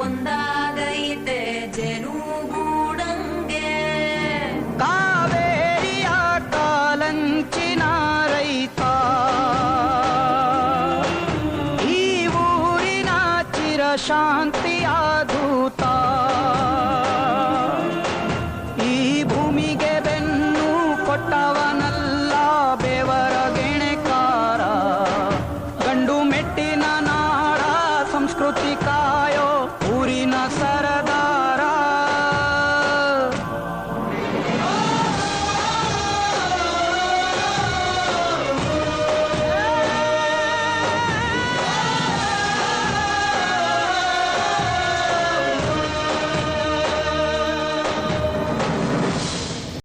ಒಂದಾಗೈತೆ ಜನುಗೂಡಂಗೆ ಕಾವೇರಿಯ ರೈತ ಈ ಊರಿನ ಚಿರಶಾಂತಿಯ ದೂತ ಈ ಭೂಮಿಗೆ ಬೆನ್ನು ಕೊಟ್ಟವನಲ್ಲ ಬೆವರ ಗಂಡು ಮೆಟ್ಟಿನ ನಾಡ ಸಂಸ್ಕೃತಿ ಕಾಯ